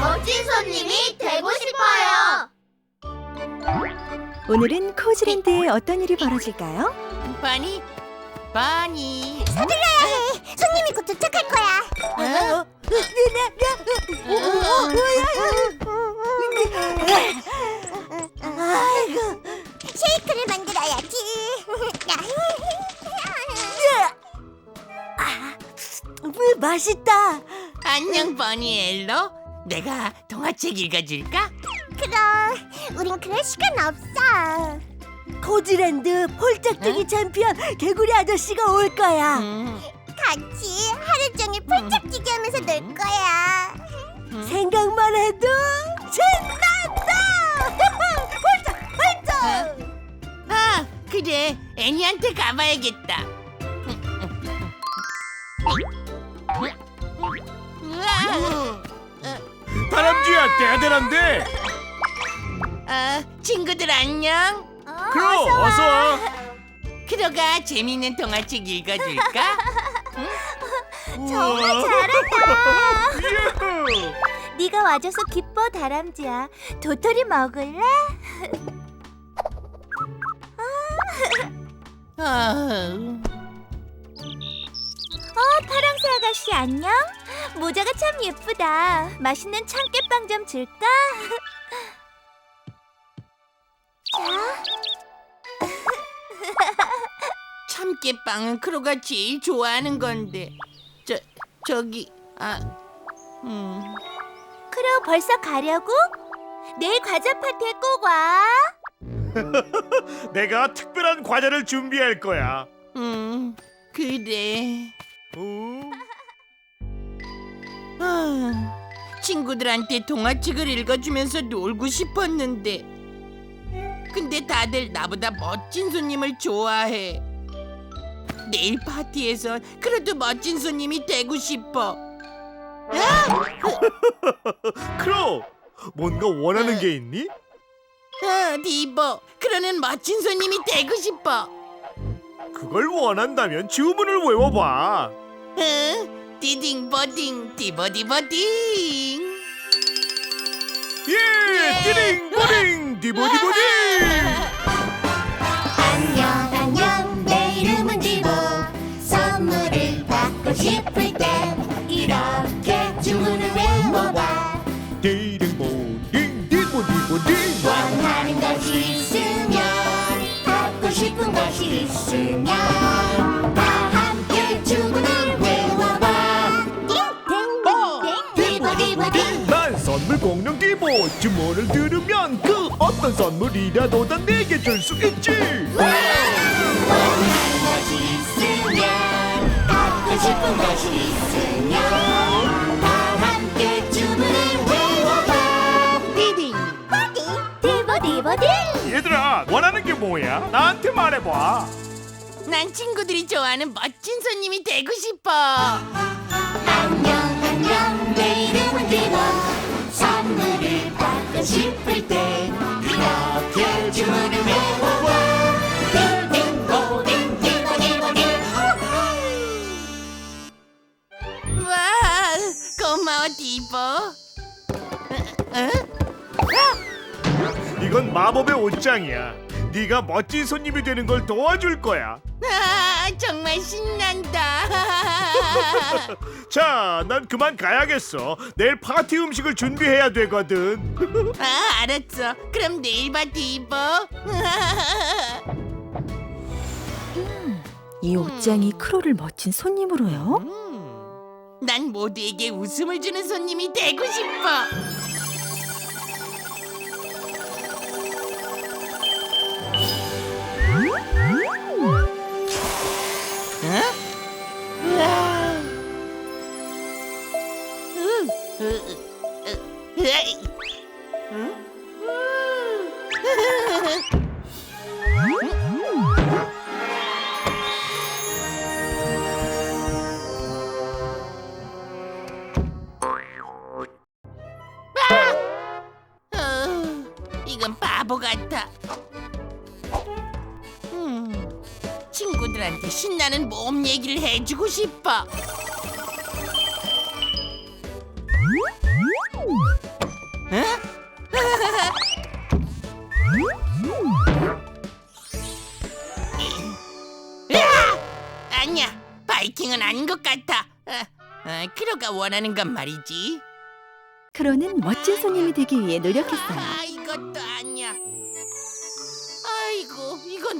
멋진 손님이 되고 싶어요. 오늘은 코즈랜드에 어떤 일이 벌어질까요? 바니 바니 손님이 곧 도착할 거야. 어? 버니 엘로 내가 동화책 읽어줄까? 그럼 우린 그럴 시간 없어. 코즈랜드 폴짝뛰기 챔피언 개구리 아저씨가 올 거야. 음, 같이 하루 종일 폴짝뛰기 하면서 놀 거야. 생각만 해도 신난다. 폴짝 폴짝. 아 그래 애니한테 가봐야겠다 야 대단한데 아, 친구들 안녕 크로 어서 와 크로가 재밌는 동화책 읽어줄까? 정말 잘한다. 유후. 네가 와줘서 기뻐 다람쥐야. 도토리 먹을래? 어, 어, 파랑새 아가씨 안녕. 모자가 참 예쁘다. 맛있는 참깨빵 좀 줄까? 참깨빵은 크로가 제일 좋아하는 건데 저 저기 아 음. 크로 벌써 가려고? 내일 과자 파티에 꼭 와. 내가 특별한 과자를 준비할 거야 음, 그래. 음. 아, 친구들한테 동화책을 읽어주면서 놀고 싶었는데. 근데 다들 나보다 멋진 손님을 좋아해. 내일 파티에서 그래도 멋진 손님이 되고 싶어. 크로 뭔가 원하는 게 있니? 아, 디보, 그러는 멋진 손님이 되고 싶어. 그걸 원한다면 주문을 외워봐 응? 디딩 버딩 디버디버딩. 예 선물 공룡 디보 주문을 들으면 그 어떤 선물이라도 다 내게 줄 수 있지 원하는 것이 있으면 갖고 싶은 것이 있으면 다 함께 주문을 외워봐 디딩. 디보 디보 디 얘들아 원하는 게 뭐야? 나한테 말해봐 난 친구들이 좋아하는 멋진 손님이 되고 싶어. 안녕 안녕 내 이름은 받고 싶을 때 이렇게 주문을 외워봐 딩딩 고딩 디 와, 고마워 디보. 어? 이건 마법의 옷장이야 네가 멋진 손님이 되는 걸 도와줄 거야 아, 정말 신난다. 자, 난 그만 가야겠어. 내일 파티 음식을 준비해야 되거든. 아, 알았어. 그럼 내일 봐 디보. 이 옷장이 크로를 멋진 손님으로요? 음, 난 모두에게 웃음을 주는 손님이 되고 싶어. 어? 바보 같아. 음, 친구들한테 신나는 모험 얘기를 해주고 싶어. 어? 바이킹은 아닌 것 같아. 아, 아, 크로가 원하는 건 말이지. 크로는 멋진 손님이 되기 위해 노력했어요. 아, 이것도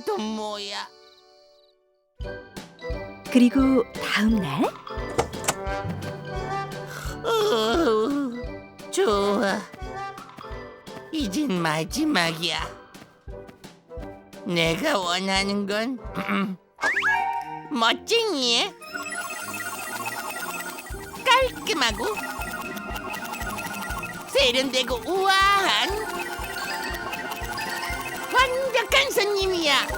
또 뭐야? 그리고 다음 날 어, 좋아. 이젠 마지막이야. 내가 원하는 건 멋쟁이에 깔끔하고 세련되고 우아한 완벽한 손님이야.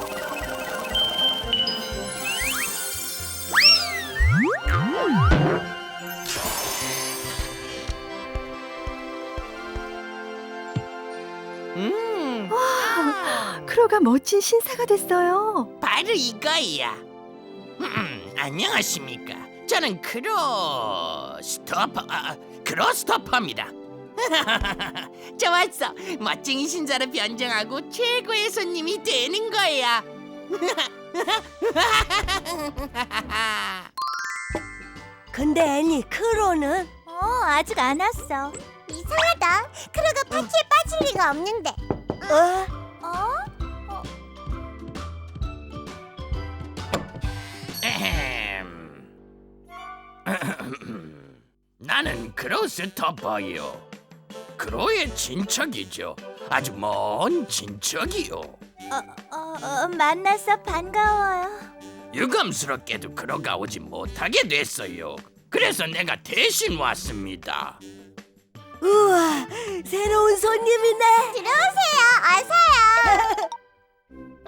음. 크로가 멋진 신사가 됐어요. 바로 이거야. 음, 안녕하십니까. 저는 크로 스토퍼, 아, 크로 스토퍼입니다. 좋았어. 멋쟁이 신사로 변장하고 최고의 손님이 되는 거야. 근데 애니 크로는 어, 아직 안 왔어. 이상하다. 크루가 파티에 빠질 리가 없는데. 어? 어? 에헴. 나는 크로스토퍼요. 크로의 친척이죠. 아주 먼 친척이요. 어, 어, 만나서 반가워요. 유감스럽게도 크로가 오지 못하게 됐어요. 그래서 내가 대신 왔습니다. 우와 새로운 손님이네. 들어오세요.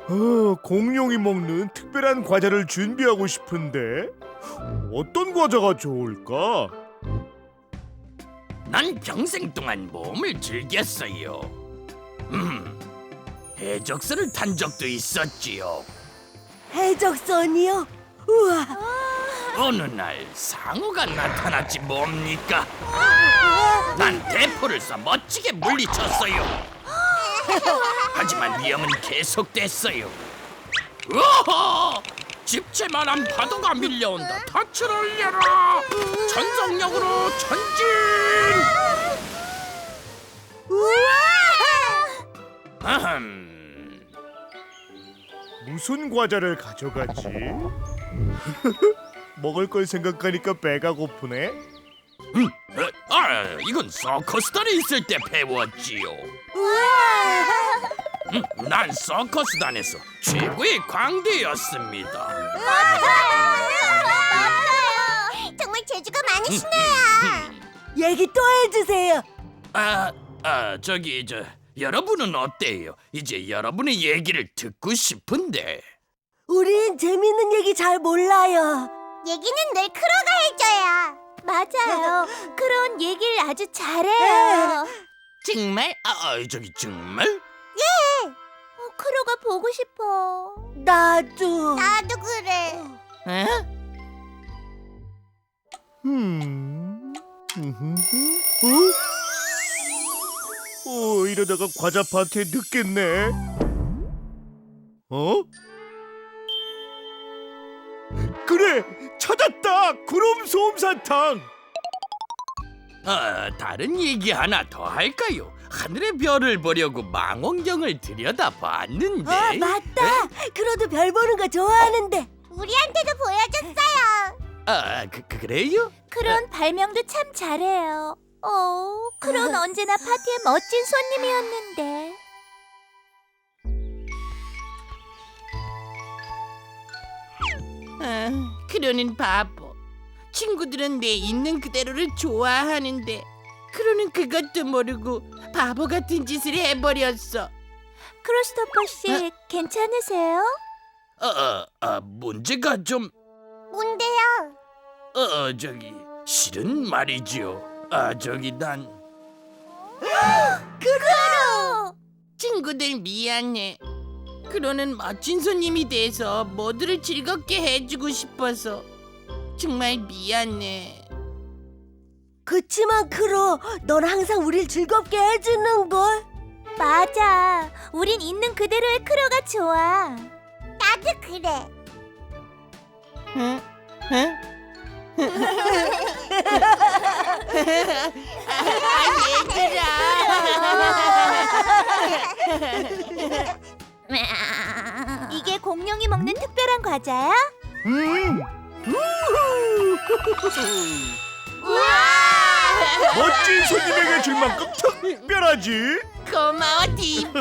어서요. 어, 공룡이 먹는 특별한 과자를 준비하고 싶은데 어떤 과자가 좋을까? 난 평생 동안 몸을 즐겼어요. 음, 해적선을 탄 적도 있었지요. 해적선이요? 우와 어느 날 상어가 나타났지 뭡니까? 난 대포를 쏴 멋지게 물리쳤어요. 하지만 위험은 계속됐어요. 우와! 집채만한 파도가 밀려온다. 닻을 올려라. 전속력으로 전진. 아흠. 무슨 과자를 가져가지? 먹을 걸 생각하니까 배가 고프네. 음, 어, 아, 이건 서커스단에 있을 때 배웠지요. 음, 난 서커스단에서 최고의 광대였습니다. 맞아요. 정말 재주가 많으시네요. 얘기 또 해주세요. 아, 아, 저기 저 여러분은 어때요? 이제 여러분의 얘기를 듣고 싶은데. 우린 재밌는 얘기 잘 몰라요. 얘기는 늘 크로가 해줘요. 맞아요. 크로는 얘기를 아주 잘해요. 정말? 아, 아, 저기 정말? 어, 크로가 보고 싶어. 나도. 나도 그래. 에? 음. 음흠. 어? 어, 이러다가 과자 파티에 늦겠네. 어? 그래, 찾았다. 구름 소음 사탕. 아, 다른 얘기 하나 더 할까요? 하늘의 별을 보려고 망원경을 들여다 봤는데. 아 맞다. 크로도 별 보는 거 좋아하는데. 우리한테도 보여줬어요. 아, 그, 그- 그래요? 크론 발명도 참 잘해요. 어, 크론 언제나 파티의 멋진 손님이었는데. 아, 그러는 바보. 친구들은 내 있는 그대로를 좋아하는데 그러는 그것도 모르고 바보 같은 짓을 해버렸어. 크로스토퍼 씨, 괜찮으세요? 어, 어, 어, 문제가 좀, 뭔데요? 어, 어, 저기 실은 말이죠. 아, 저기 난 크로! 친구들 미안해. 그러는 멋진 손님이 돼서 모두를 즐겁게 해주고 싶어서 정말 미안해. 그치만 크로, 넌 항상 우릴 즐겁게 해주는 걸. 맞아. 우린 있는 그대로의 크로가 좋아. 나도 그래. 응? 응? 얘들아. 이게 공룡이 먹는 특별한 과자야? 음, 우와! 멋진 손님에게 줄 만큼 특별하지. 고마워 디보.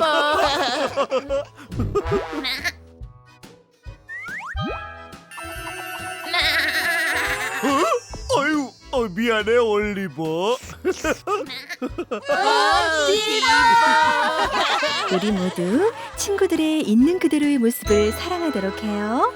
어? 아유, 어, 미안해 올리버. 어. 우리 모두 친구들의 있는 그대로의 모습을 사랑하도록 해요.